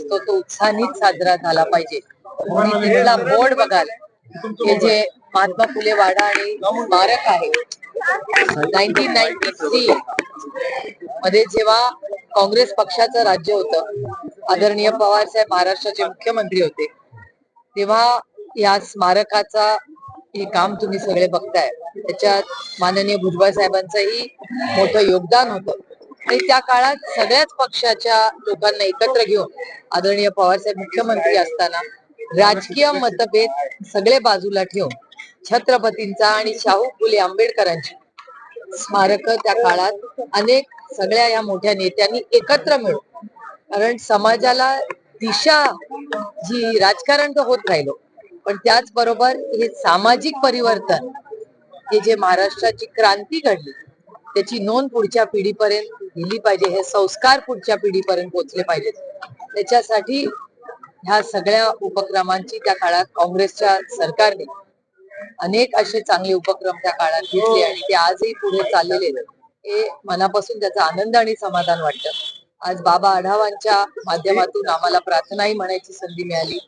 तो तो उत्साहानेच साजरा झाला पाहिजे. तुम्ही तिथला बोर्ड बघाल. हे जे महात्मा फुले वाडा आणि स्मारक आहे. नाईन्टीन नाईन्टी थ्री मध्ये जेव्हा काँग्रेस पक्षाचं राज्य होतं आदरणीय पवार साहेब महाराष्ट्राचे मुख्यमंत्री होते तेव्हा या स्मारकाचा हे काम तुम्ही सगळे बघताय. त्याच्यात माननीय भुजबळ साहेबांचंही मोठं योगदान होतं. आणि त्या काळात सगळ्याच पक्षाच्या लोकांना एकत्र घेऊन आदरणीय पवारसाहेब मुख्यमंत्री असताना राजकीय मतभेद सगळे बाजूला ठेवून छत्रपतींचा आणि शाहू फुले आंबेडकरांची स्मारक त्या काळात अनेक सगळ्या या मोठ्या नेत्यांनी एकत्र मिळून कारण समाजाला दिशा जी राजकारण तर होत राहिलो पण त्याचबरोबर हे सामाजिक परिवर्तन हे जे महाराष्ट्राची क्रांती घडली त्याची नोंद पुढच्या पिढीपर्यंत दिली पाहिजे. हे संस्कार पुढच्या पिढीपर्यंत पोहोचले पाहिजेत. त्याच्यासाठी ह्या सगळ्या उपक्रमांची त्या काळात काँग्रेसच्या सरकारने अनेक असे चांगले उपक्रम त्या काळात घेतले आणि ते आजही पुढे चाललेले आहेत. हे मनापासून त्याचा आनंद आणि समाधान वाटतं. आज बाबा आढावांच्या माध्यमातून आम्हाला प्रार्थनाही म्हणायची संधी मिळाली.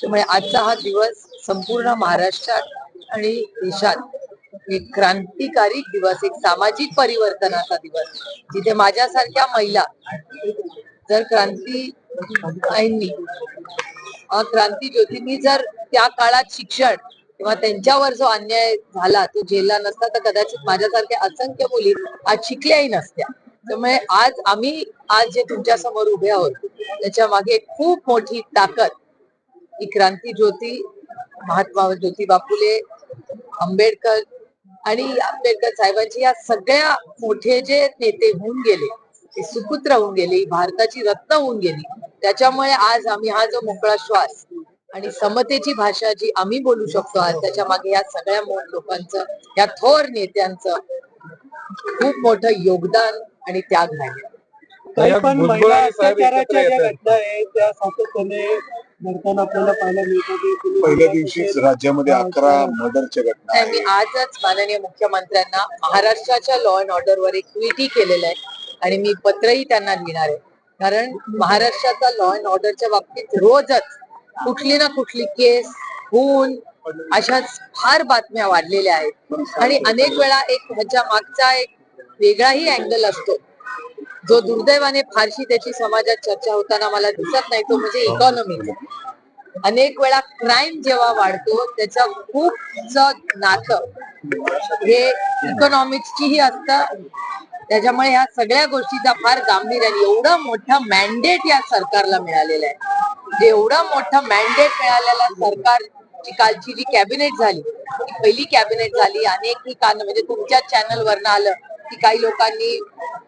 त्यामुळे आजचा हा दिवस संपूर्ण महाराष्ट्रात आणि देशात एक क्रांतिकारी दिवस एक सामाजिक परिवर्तनाचा दिवस जिथे माझ्यासारख्या महिला जर क्रांती आईंनी क्रांती ज्योतींनी जर त्या काळात शिक्षण किंवा त्यांच्यावर जो अन्याय झाला तो झेलला नसता तर कदाचित माझ्यासारख्या असंख्य मुली आज शिकल्याही नसत्या. त्यामुळे आज आम्ही आज जे तुमच्यासमोर उभे आहोत त्याच्यामागे खूप मोठी ताकद ही क्रांती ज्योती महात्मा ज्योतिबा फुले आंबेडकर आणि आंबेडकर साहेबांची या सगळ्या मोठे जे नेते होऊन गेले ते सुपुत्र होऊन गेले भारताची रत्न होऊन गेली त्याच्यामुळे आज आम्ही हा जो मोकळा श्वास आणि समतेची भाषा जी आम्ही बोलू शकतो आज त्याच्यामागे या सगळ्या लोकांचं या थोर नेत्यांचं खूप मोठं योगदान आणि त्याग काही या पण महिला अत्याचाराच्या ज्या. घटना आहेत त्या सातत्याने घडताना आपल्याला पाहायला पहिल्या दिवशीच राज्यामध्ये अकरा मर्डरच्या घटना नाही, मी आजच माननीय मुख्यमंत्र्यांना महाराष्ट्राच्या लॉ अँड ऑर्डर वर एक ट्विटही केलेलं आहे आणि मी पत्रही त्यांना लिहिणार आहे. कारण महाराष्ट्राचा लॉ अँड ऑर्डरच्या बाबतीत रोजच कुठली ना कुठली केस खून अशा फार बातम्या वाढलेल्या आहेत. आणि अनेक वेळा एक ह्याच्या मागचा एक वेगळाही अँगल असतो. जो दुर्दैवाने फारशी त्याची समाजात चर्चा होताना मला दिसत नाही तो म्हणजे इकॉनॉमी अनेक वेळा क्राईम जेव्हा वाढतो त्याचं खूप नातं हे इकॉनॉमिक्सचीही असतं. त्याच्यामुळे ह्या सगळ्या गोष्टीचा फार गांभीर्याने एवढा मोठा मॅन्डेट या सरकारला मिळालेला आहे. म्हणजे जे एवढा मोठा मॅन्डेट मिळालेला सरकारची कालची जी कॅबिनेट झाली ती पहिली कॅबिनेट झाली अनेक ठिकाण म्हणजे तुमच्या चॅनल वरनं आलं. की काही लोकांनी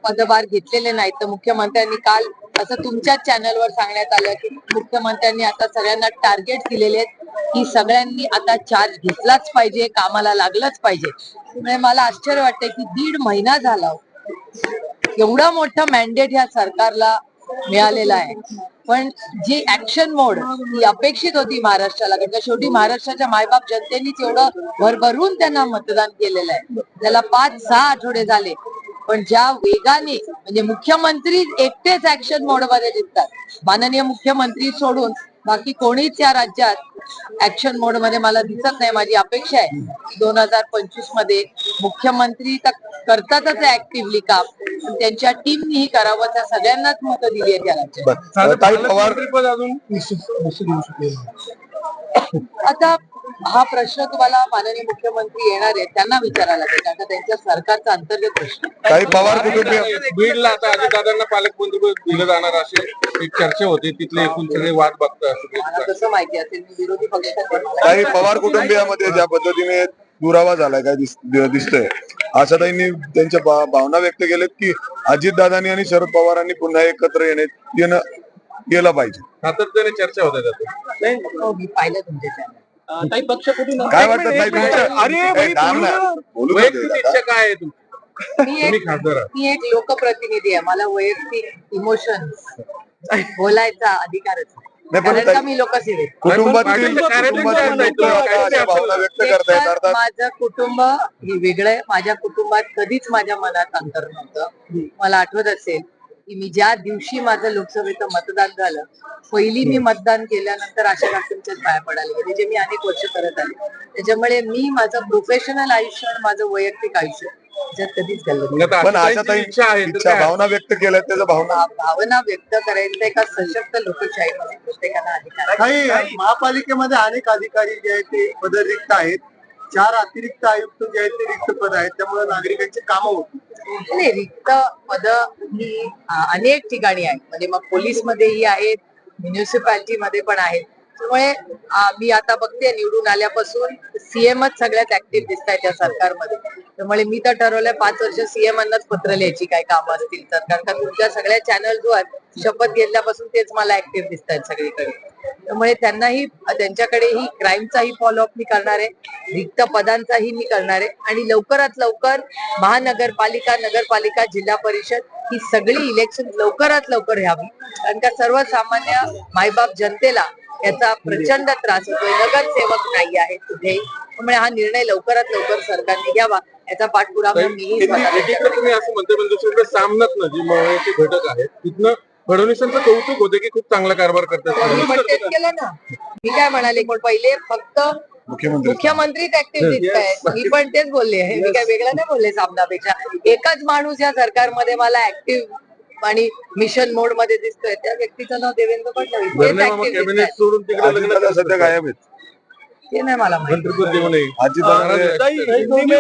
पदभार घेतलेले नाहीत. तर मुख्यमंत्र्यांनी काल असं तुमच्याच चॅनलवर सांगण्यात आलं की मुख्यमंत्र्यांनी आता सगळ्यांना टार्गेट दिलेले आहेत की सगळ्यांनी आता चार्ज घेतलाच पाहिजे कामाला लागलंच पाहिजे. त्यामुळे मला आश्चर्य वाटतंय की दीड महिना झाला हो. एवढा मोठा मॅन्डेट ह्या सरकारला मिळालेला आहे. पण जी ऍक्शन मोड ही अपेक्षित होती महाराष्ट्राला. कारण शेवटी महाराष्ट्राच्या मायबाप जनतेनेच एवढं भरभरून त्यांना मतदान केलेलं आहे. त्याला पाच सहा आठवडे झाले. पण ज्या वेगाने म्हणजे मुख्यमंत्री एकटेच ऍक्शन मोडमध्ये दिसतात माननीय मुख्यमंत्री सोडून बाकी कोणीच या राज्यात ऍक्शन मोडमध्ये मला दिसत नाही माझी अपेक्षा आहे दोन हजार पंचवीसमध्ये मुख्यमंत्री तर करतातच ऍक्टिव्हली काम त्यांच्या टीमनीही करावं त्या सगळ्यांनाच मतं दिली आहेत या राज्यात ताई पवार अजून आता हा प्रश्न तुम्हाला माननीय मुख्यमंत्री येणार आहेत त्यांना विचारायला लागेल कारण का त्यांच्या सरकारचा अंतर्गत प्रश्न आहे. काही पवार कुटुंबीय बीडला आता अजितदादांना पालकमंत्रीपद दिलं जाणार असे एक चर्चा होती तिथले एकूण सगळे वाद बघता कसं माहिती असेल मी विरोधी पक्षात आहे. काही पवार कुटुंबियामध्ये ज्या पद्धतीने दुरावा झालाय काय दिस- दिसतोय आशाताईंनी त्यांच्या भा- भावना व्यक्त केल्यात की अजितदादांनी आणि शरद पवारांनी पुन्हा एकत्र येणे येणं केलं पाहिजे सातत्याने चर्चा होत्या त्यात हो, मी पाहिलं तुमच्या channel. काही पक्ष कुठून काय वाटतं ताई तुमच्या अरे ए, भाई, थांब बोलू ना. ना. बोलू दे वैयक्तिक दादा. इच्छा काय आहे तुमची मी तुम्ही एक खासदार आहात. मी एक लोकप्रतिनिधी आहे मला वैयक्तिक इमोशन्स बोलायचा अधिकारच नाही. नाही, पण कारण का ताई- मी लोकसेवेत कुटुंबातील पाटीलचं कार्यालय कुटुंबातील काय लोक आहे? आता अशा भावना व्यक्त एक करतायत तर अर्थात माझं कुटुंब हे वेगळं आहे माझ्या कुटुंबात कधीच माझ्या मनात अंतर नव्हतं मला आठवत असेल की मी ज्या दिवशी माझं लोकसभेचं मतदान झालं पहिली मी मतदान केल्यानंतर आशा काकूंच्याच पाया पडायला गेले जे मी अनेक वर्ष करत आले. त्याच्यामुळे मी माझं प्रोफेशनल आयुष्य आणि माझं वैयक्तिक आयुष्य त्याच्यात कधीच पण आशाताईंची आशाताई इच्छा आहे इच्छा? भावना व्यक्त केल्या त्याच्या भावना भावना व्यक्त करायचं एका सशक्त लोकशाहीमध्ये प्रत्येकाला अधिकार आहे. महापालिकेमध्ये अनेक अधिकारी जे आहेत ते पद रिक्त आहेत. चार अतिरिक्त आयुक्त जे आहेत ते रिक्त पद आहेत त्यामुळे नागरिकांची कामं होती नाही रिक्त पद ही अनेक ठिकाणी आहेत. म्हणजे मग पोलीस मध्येही आहेत म्युन्सिपालिटी मध्ये पण आहेत. त्यामुळे मी आता बघते निवडून आल्यापासून सीएमच सगळ्यात ऍक्टिव्ह दिसत आहेत त्या सरकारमध्ये. त्यामुळे मी तर ठरवलंय पाच वर्ष सीएमनाच पत्र लिहायची काय कामं असतील तर. कारण का तुमच्या सगळ्या चॅनल्सवर शपथ घेतल्यापासून तेच मला ऍक्टिव्ह दिसत आहेत सगळीकडे. त्यामुळे त्यांनाही त्यांच्याकडेही क्राईमचाही फॉलोअप मी करणार आहे. रिक्त पदांचाही मी करणार आहे. आणि लवकरात लवकर महानगरपालिका नगरपालिका जिल्हा परिषद ही सगळी इलेक्शन लवकरात लवकर घ्यावी कारण का सर्वसामान्य मायबाप जनतेला याचा प्रचंड त्रास होतोय. नगरसेवक नाही आहे कुठेही त्यामुळे हा निर्णय लवकरात लवकर सरकारने घ्यावा. याचा पाठपुरावा मीही असं म्हणते पण दुसरीकडे सामनात जी महत्त्वाचे घटक आहेत तिथनं फडणवीसांचं कौतुक होते की खूप चांगला कारभार करतात. मी पण तेच केलं ना. मी काय म्हणाले पण पहिले फक्त मुख्यमंत्री. मुख्यमंत्रीच ऍक्टिव्ह दिसत आहेत मी पण तेच बोलले मी काय वेगळं नाही बोलले सामनापेक्षा. एकच माणूस या सरकारमध्ये मला ऍक्टिव्ह आणि मिशन मोडमध्ये दिसतोय. त्या व्यक्तीचं नाव देवेंद्र फडणवीस. सोडून तिकडे. सध्या गायब आहेत. ते नाही मला माहिती. मंत्रिपद देऊ नये? अजितदादा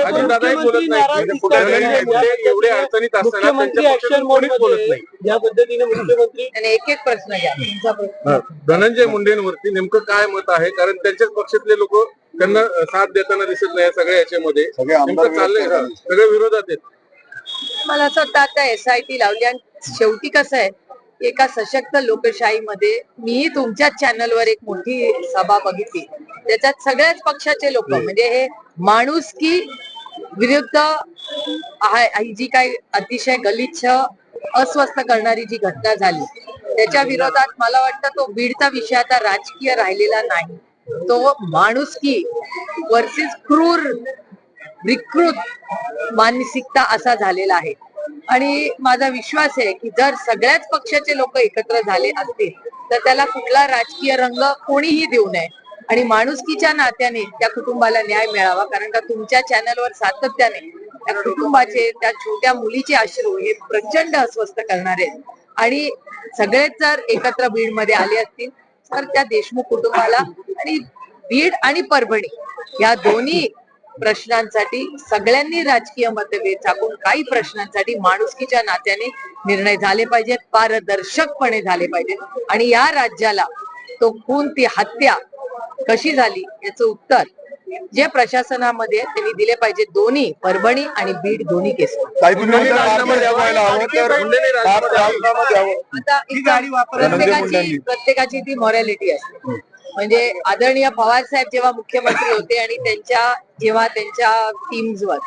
अजितदादाही बोलत नाही. नाराज पुढे दिसतात. धनंजय मुंडे एवढे अडचणीत असताना मुख्यमंत्री त्यांच्या ऍक्शन पक्षातून मोड कोणीच बोलत नाही. या पद्धतीने मुख्यमंत्री आणि एक एक प्रश्न घ्या. धनंजय मुंडेंवरती नेमकं काय मत आहे? कारण त्यांच्याच पक्षातले लोक त्यांना साथ देताना दिसत नाही या सगळ्या याच्यामध्ये. सगळे विरोधात आहेत. मला असं वाटतं आता एसआयटी लावली आणि शेवटी कसं आहे एका सशक्त लोकशाहीमध्ये मीही तुमच्याच चॅनलवर एक मोठी सभा बघितली. त्याच्यात सगळ्याच पक्षाचे लोक म्हणजे हे माणुसकी विरुद्ध हा- ही जी काही अतिशय गलिच्छ अस्वस्थ करणारी जी घटना झाली त्याच्या विरोधात मला वाटतं तो बीडचा विषय आता राजकीय राहिलेला नाही. तो माणुसकी वर्सेस क्रूर विकृत मानसिकता असा झालेला आहे. आणि माझा विश्वास आहे की जर सगळ्याच पक्षाचे लोक एकत्र झाले असतील तर त्याला कुठला राजकीय रंग कोणीही देऊ नये. आणि माणुसकीच्या नात्याने त्या कुटुंबाला न्याय मिळावा कारण का तुमच्या चॅनलवर सातत्याने त्या कुटुंबाचे त्या छोट्या मुलीचे अश्रू हे प्रचंड अस्वस्थ करणारे आणि सगळेच जर एकत्र बीडमध्ये आले असतील तर त्या देशमुख कुटुंबाला आणि बीड आणि परभणी या दोन्ही प्रश्नांसाठी सगळ्यांनी राजकीय मतभेद टाकून काही प्रश्नांसाठी माणुसकीच्या नात्याने निर्णय झाले पाहिजेत पारदर्शकपणे झाले पाहिजेत. आणि या राज्याला तो खून ती हत्या कशी झाली याचं उत्तर जे प्रशासनामध्ये त्यांनी दिले पाहिजे दोन्ही परभणी आणि बीड दोन्ही केस. आता ही. प्रत्येकाची ती मॉरॅलिटी असते. म्हणजे आदरणीय पवार साहेब जेव्हा मुख्यमंत्री होते आणि त्यांच्या जेव्हा त्यांच्या टीम्सवर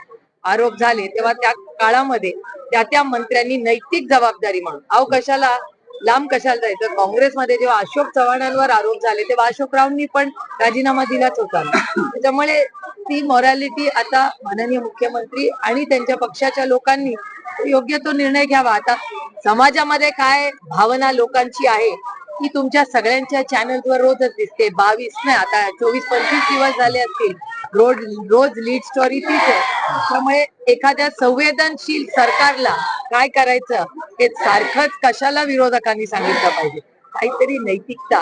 आरोप झाले तेव्हा त्या काळामध्ये त्या त्या मंत्र्यांनी नैतिक जबाबदारी म्हणून अहो कशाला लांब कशाला जायचं? काँग्रेसमध्ये जेव्हा अशोक चव्हाणांवर आरोप झाले तेव्हा अशोकरावांनी पण राजीनामा दिलाच होता. त्याच्यामुळे ती मॉरॅलिटी आता माननीय मुख्यमंत्री आणि त्यांच्या पक्षाच्या लोकांनी योग्य तो निर्णय घ्यावा. आता समाजामध्ये काय भावना लोकांची आहे ही तुमच्या सगळ्यांच्या चॅनलवर रोजच दिसते. बावीस नाही आता चोवीस पंचवीस दिवस झाले असतील. रोज रोज लीड स्टोरी तीच आहे. त्यामुळे एखाद्या संवेदनशील सरकारला काय करायचं? हे सारखंच कशाला विरोधकांनी सांगितलं पाहिजे? काहीतरी नैतिकता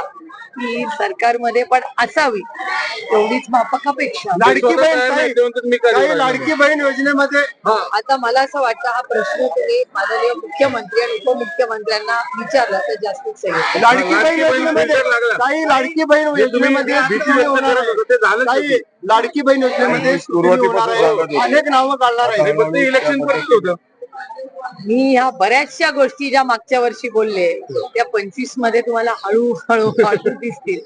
ही सरकारमध्ये पण असावी एवढीच माफक अपेक्षा. लाडकी बहीण काही- लाडकी बहीण योजनेमध्ये आता मला असं वाटतं हा प्रश्न तुम्ही माननीय मुख्यमंत्री आणि उपमुख्यमंत्र्यांना विचारला तर जास्तीत सही लाडकी लाडकी बहीण योजनेमध्ये. काही लाडकी बहीण योजनेमध्ये काही. लाडकी बहीण योजनेमध्ये. अनेक नावं काढणार आहे. इलेक्शन पर्यंत होतं. मी ह्या बऱ्याचशा गोष्टी ज्या मागच्या वर्षी बोलले त्या पंचवीसमध्ये तुम्हाला हळूहळू हळू दिसतील.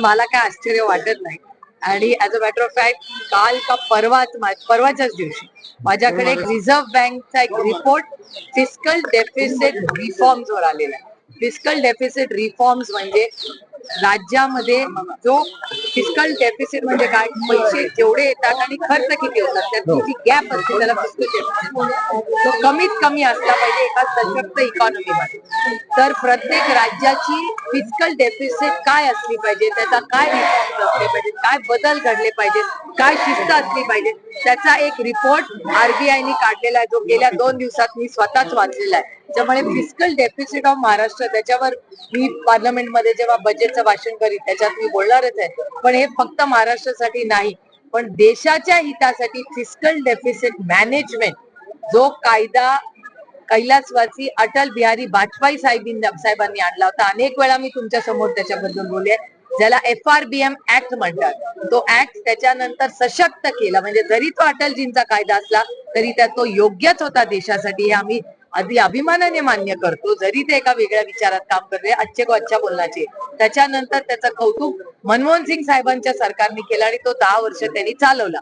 मला काय आश्चर्य वाटत नाही. आणि as a matter of fact काल का परवाच परवाच्याच दिवशी माझ्याकडे एक रिझर्व्ह बँकचा एक रिपोर्ट फिस्कल डेफिसिट रिफॉर्म्स वर आलेला आहे. फिस्कल डेफिसिट रिफॉर्म्स म्हणजे राज्यामध्ये जो फिजिकल डेफिसिट म्हणजे काय पैसे जेवढे येतात आणि खर्च किती होतात त्याची जी गॅप असते त्याला फिजिकल डेफिसिट तो कमीत कमी असला पाहिजे एका सशक्त इकॉनॉमीमध्ये तर प्रत्येक राज्याची फिजिकल डेफिसिट काय असली पाहिजे त्याचा काय रिफॉर्म असले पाहिजे काय बदल घडले पाहिजेत काय शिस्त असली पाहिजे त्याचा एक रिपोर्ट आरबीआयने काढलेला आहे. जो गेल्या दोन दिवसात मी स्वतःच वाचलेला आहे. त्यामुळे फिजिकल डेफिसिट ऑफ महाराष्ट्र त्याच्यावर मी पार्लमेंटमध्ये जेव्हा बजेटचं भाषण करीत त्याच्यात मी बोलणारच आहे. पण हे फक्त महाराष्ट्रासाठी नाही पण देशाच्या हितासाठी फिस्कल डेफिसिट मॅनेजमेंट जो कायदा कैलासवासी अटल बिहारी वाजपेयी साहेबांनी साहेबांनी आणला होता. अनेक वेळा मी तुमच्यासमोर त्याच्याबद्दल बोलले ज्याला F R B M act म्हणतात. तो ऍक्ट त्याच्यानंतर सशक्त केला. म्हणजे जरी तो अटलजींचा कायदा असला तरी त्यात तो योग्यच होता देशासाठी. हे आम्ही अगदी अभिमानाने मान्य करतो. जरी ते एका वेगळ्या विचारात काम करते अच्छे को अच्छा बोलण्याचे. त्याच्यानंतर त्याचं कौतुक मनमोहन सिंग साहेबांच्या सरकारने केलं आणि तो दहा वर्ष त्यांनी चालवला.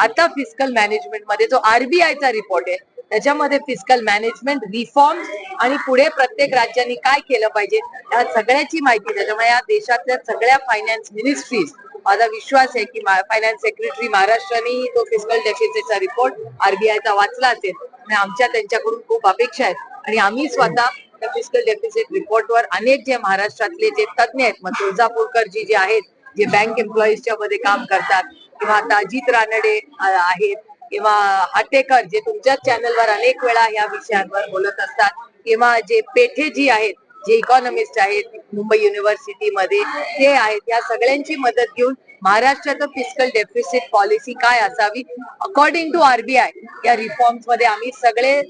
आता फिस्कल मॅनेजमेंटमध्ये जो आरबीआयचा रिपोर्ट आहे त्याच्यामध्ये फिस्कल मॅनेजमेंट रिफॉर्म आणि पुढे प्रत्येक राज्यांनी काय केलं पाहिजे या सगळ्याची माहिती त्याच्यामुळे या देशातल्या सगळ्या फायनान्स मिनिस्ट्रीज माझा विश्वास आहे की फायनान्स सेक्रेटरी महाराष्ट्राने तो फिजिकल डेफिसिटचा रिपोर्ट आरबीआयचा वाचला असेल. आणि आमच्या त्यांच्याकडून खूप अपेक्षा आहेत. आणि आम्ही स्वतः त्या फिजिकल डेफिसिट रिपोर्टवर अनेक जे महाराष्ट्रातले जे तज्ज्ञ आहेत मग तुळजापूरकर जी जे आहेत जे बँक एम्प्लॉईजच्या मध्ये काम करतात किंवा आता अजित रानडे आहेत किंवा हाटेकर जे तुमच्याच चॅनलवर अनेक वेळा या विषयांवर बोलत असतात किंवा जे पेठे जी आहेत जे इकॉनॉमिस्ट आहेत मुंबई युनिव्हर्सिटी मध्ये ते आहेत या सगळ्यांची मदत घेऊन महाराष्ट्राचं फिस्कल डेफिसिट पॉलिसी काय असावी? अकॉर्डिंग टू आरबीआय या रिफॉर्म्समध्ये आम्ही सगळे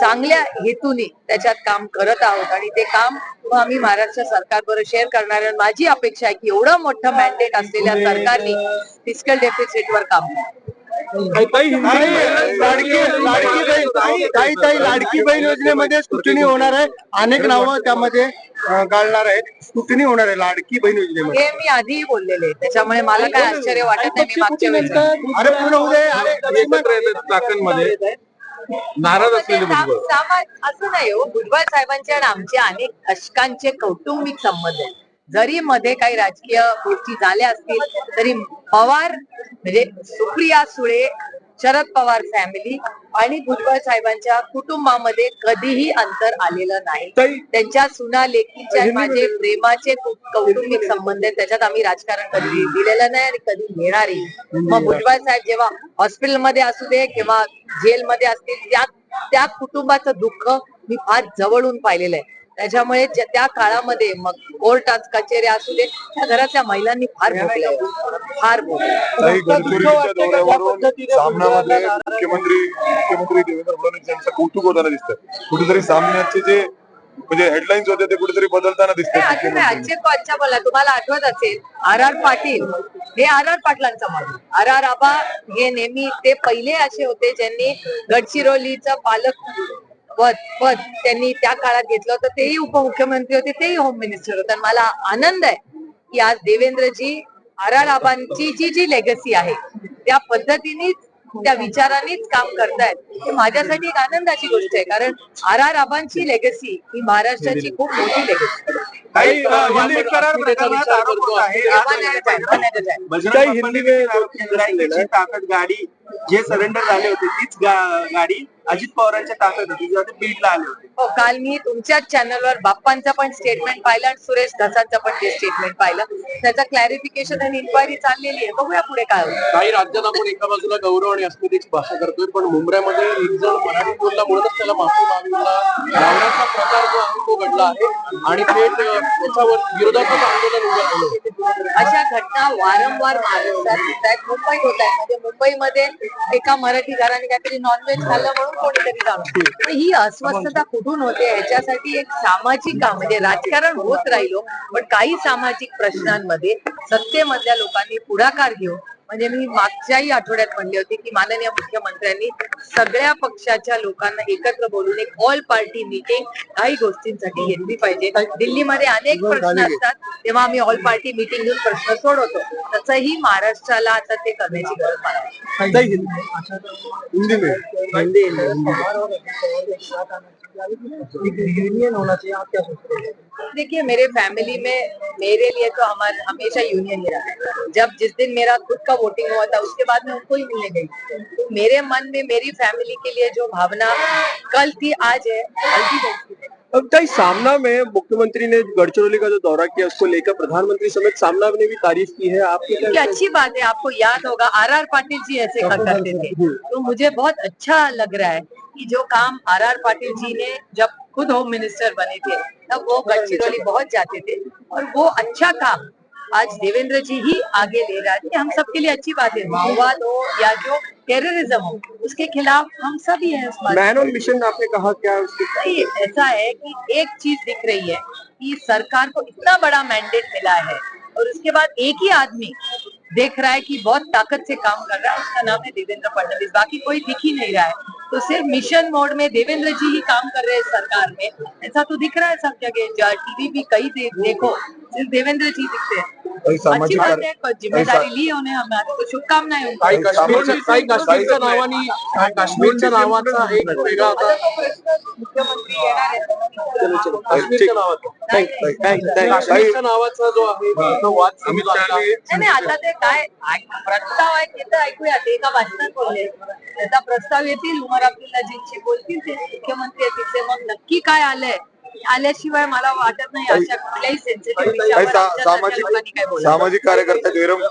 चांगल्या हेतूने त्याच्यात काम करत आहोत. आणि ते काम आम्ही महाराष्ट्र सरकारबरोबर शेअर करणार माझी अपेक्षा आहे की एवढं मोठं मॅन्डेट असलेल्या सरकारने फिस्कल डेफिसिटवर काम करावं. ताई, लाडकी लाडकी बहीण ताई ताई ताई लाडकी बहीण योजनेमध्ये स्क्रुटिनी होणार आहे. अनेक नावं त्यामध्ये गाळणार आहेत. स्क्रुटिनी होणार आहे लाडकी बहीण योजनेमध्ये. हे मी आधीही बोललेले. त्याच्यामुळे मला काय आश्चर्य वाटत नाही मी मागच्या वेळेस अरे पूर्ण उद्या नाराज असलेले सामा- असं नाही हो. भुजबळ साहेबांचे आणि आमचे अनेक दशकांचे कौटुंबिक संबंध आहेत. जरी मध्ये काही राजकीय गोष्टी झाल्या असतील तरी पवार म्हणजे सुप्रिया सुळे शरद पवार फॅमिली आणि भुजबळ साहेबांच्या कुटुंबामध्ये कधीही अंतर आलेलं नाही. त्यांच्या सुना लेकीच्या माझे प्रेमाचे कौटुंबिक संबंध आहेत त्याच्यात आम्ही राजकारण कधी दिलेलं नाही आणि कधी घेणारही मग भुजबळ साहेब जेव्हा हॉस्पिटलमध्ये असू दे किंवा जेलमध्ये असतील त्या त्या कुटुंबाचं दुःख मी फार जवळून पाहिलेलं आहे. त्याच्यामुळे त्या काळामध्ये मग कोर्टात कचेऱ्या असू दे त्या घरातल्या महिलांनी फार भोगलंय फार सामनामध्ये मुख्यमंत्री मुख्यमंत्री देवेंद्र फडणवीस यांचं कौतुक होताना दिसतं कुठेतरी सामन्याचे जे म्हणजे हेडलाईन्स होते ते कुठेतरी बदलताना नाही आजचे को अच्छा बोला तुम्हाला आठवत असेल आर आर पाटील हे आर आर पाटलांचा माणूस आर आर आबा हे नेहमी ते पहिले असे होते ज्यांनी गडचिरोलीचं पालक पद पद त्यांनी त्या काळात घेतलं होतं. तेही उपमुख्यमंत्री होते तेही होम मिनिस्टर होते. आणि मला आनंद आहे की आज देवेंद्रजी आर आर आबांची जी जी लेगसी आहे त्या पद्धतीनेच त्या विचारानेच काम करतायत. हे माझ्यासाठी एक आनंदाची गोष्ट आहे. कारण आर आर आबांची लेगसी ही महाराष्ट्राची खूप मोठी लेगसी काही हिंदी गाडी जे सरेंडर झाले होते तीच गा- गाडी अजित पवारांच्या ताकद होती जेव्हा ते बीडला आले होते. हो काल मी तुमच्याच चॅनलवर बाप्पांचं पण स्टेटमेंट पाहिलं आणि सुरेश धसांचं पण ते स्टेटमेंट पाहिलं. त्याचं क्लॅरिफिकेशन आणि इन्क्वायरी चाललेली आहे. बघूया पुढे काय होतं. काही राज्यात आपण एका बाजूला गौरव आणि अस्मितेची भाषा करतोय पण मुंबईमध्ये एक जण मराठी बोलला म्हणूनच त्याला माफी मागणीला लावण्याचा प्रकार जो आहे तो घडला आहे. आणि थेट अ, त्याच्यावर विरोधात्मक आंदोलन उभं केलं अशा घटना वारंवार महाराष्ट्रात होत आहेत मुंबईत होत आहेत. म्हणजे मुंबईमध्ये एका मराठी घराने काहीतरी नॉनव्हेज खाल्लं म्हणून कोणीतरी जाणून ही अस्वस्थता कुठून होते ह्याच्यासाठी एक सामाजिक काम म्हणजे राजकारण होत राहिलो पण काही सामाजिक प्रश्नांमध्ये सत्तेमधल्या लोकांनी पुढाकार घेऊन म्हणजे मी मागच्याही आठवड्यात म्हणली होती की माननीय मुख्यमंत्र्यांनी सगळ्या पक्षाच्या लोकांना एकत्र बोलून एक ऑल पार्टी मीटिंग काही गोष्टींसाठी घेतली पाहिजे. दिल्लीमध्ये अनेक प्रश्न असतात. तेव्हा आम्ही ऑल पार्टी मीटिंग घेऊन प्रश्न सोडवतो. तसंही महाराष्ट्राला आता ते करण्याची गरज में. एक रियूनियन होना चाहिए आप क्या सोचते हैं? देखिए मेरे फैमिली में मेरे लिए तो हमारा हमेशा यूनियन ही रहा है। जब जिस दिन मेरा खुद का वोटिंग हुआ था उसके बाद मैं उनको ही मिलने गई। तो मेरे मन में मेरी फैमिली के लिए जो भावना कल थी आज है कल भी है। अब ताई सामना में मुख्यमंत्री ने गढ़चिरौली का जो दौरा किया उसको लेकर प्रधानमंत्री समेत सामना ने भी तारीफ़ की है। आपकी अच्छी बात है आपको याद होगा आर आर पाटिल जी ऐसे कर- करते थे। तो मुझे बहुत अच्छा लग रहा है। कि जो काम आर आर पाटिल जी ने जब खुद होम मिनिस्टर बने थे तब वो गढ़चिरौली बहुत जाते थे और वो अच्छा काम आज देवेंद्र जी ही आगे ले रहा है। हम सबके लिए अच्छी बात है माओवाद हो या जो टेररिज्म हो उसके खिलाफ हम सभी हैं उस मैन ऑन मिशन आपने कहा क्या उसकी ऐसा है कि एक चीज़ दिख रही है कि सरकार को इतना बड़ा मैंडेट मिला है और उसके बाद एक ही आदमी देख रहा है कि बहुत ताकत से काम कर रहा है उसका नाम है देवेंद्र फडणवीस। बाकी कोई दिख ही नहीं रहा है। तो सिर्फ़ मिशन मोड में देवेंद्र जी ही काम कर रहे हैं सरकार में। ऐसा तो दिख रहा है सब जगह। टीवी भी कई दे, देखो सिर्फ़ देवेंद्र जी दिखते हैं। सामाजिक बात कार्य है पर जिम्मेदारी ली उन्हें हमारी तो शुभकामनाएं काही काश्मीरच्या नावानी काश्मीरच्या नावाचा एक वेगळा होता आता तो प्रश्न मुख्यमंत्री येणार आहेत. काश्मीरच्या नावाचा. काश्मीरच्या नावाचा जो आहे तो वाद. शहाने नाही नाही, आता ते काय ऐक- प्रस्ताव आहे ते तर ऐकूया. ते एका भाषणात बोलले. त्याचा प्रस्ताव येतील. उमर अब्दुल्लाजींशी बोलतील. ते मुख्यमंत्री येतील ते मग नक्की काय आलंय? आल्याशिवाय मला वाटत नाही अशा कुठल्याही सेन्सिटिव्ह काही विषयावर सा- आमच्यासारख्या सामाजिक लोकांनी काय बोलायचं सामाजिक कार्यकर्ते हेरम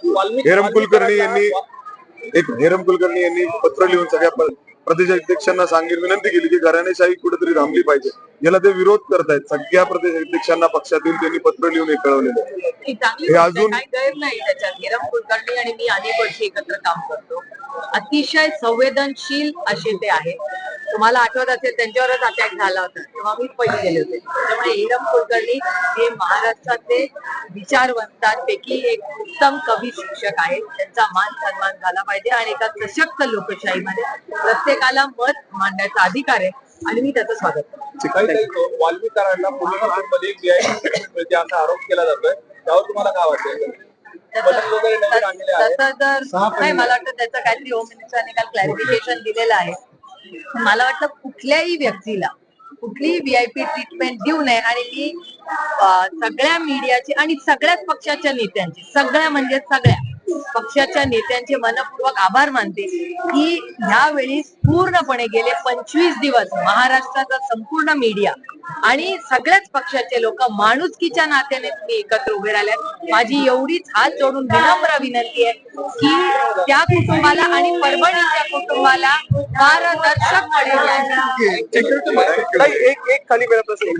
हेरम कुलकर्णी यांनी एक हेरम कुलकर्णी यांनी पत्र लिहून सगळ्या प- प्रदेशाध्यक्षांना सांगेल विनंती केली की घराणेशाही कुठेतरी थांबली पाहिजे. याला ते विरोध करतायत. सगळ्या प्रदेशाध्यक्षांना पक्षातील त्यांनी पत्र लिहून हे कळवलेलं. ही अजून- कुलकर्णी आणि मी अनेक वर्षी एकत्र काम करतो. अतिशय संवेदनशील असे ते आहेत. तुम्हाला आठवत असेल त्यांच्यावरच अटॅक झाला होता. तेव्हा मी पहिले गेले होते. त्यामुळे हिरम कुलकर्णी हे महाराष्ट्रातले विचारवंतांपैकी एक उत्तम कवी शिक्षक आहेत. त्यांचा मान सन्मान झाला पाहिजे आणि एका सशक्त लोकशाहीमध्ये प्रत्येकाला मत मांडण्याचा अधिकार आहे आणि मी त्याचं स्वागत करते. वाल्मिकारांना मिळते असा आरोप केला जातोय. त्यावर तुम्हाला काय आहेत. तसं तर नाही मला वाटतं त्याचं काहीतरी होम मिनिस्टरने काल क्लॅरिफिकेशन दिलेलं आहे. मला वाटतं कुठल्याही व्यक्तीला कुठलीही व्हीआयपी ट्रीटमेंट देऊ नये आणि मी सगळ्या मीडियाची आणि सगळ्याच पक्षाच्या नेत्यांची सगळ्या म्हणजे सगळ्या. पक्षाच्या नेत्यांचे मनपूर्वक आभार मानते. की ह्यावेळी पूर्णपणे गेले पंचवीस दिवस महाराष्ट्राचा संपूर्ण मीडिया आणि सगळ्याच पक्षाचे लोक माणुसकीच्या नात्याने तुम्ही एकत्र उभे राहिले माझी एवढीच हात जोडून विनम्र विनंती आहे की त्या कुटुंबाला आणि परभणीच्या कुटुंबाला पारदर्शकपणे एक एक खाली मेरा प्रश्न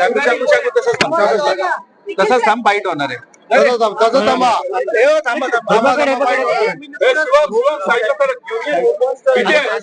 शाकू शाकू शाकू तसंच थांब, तसंच थांब. तसंच थांब बाईट होणार आहे. तसं थांब- तसं थांबा. शिवम, शिवम, साईडला आहे?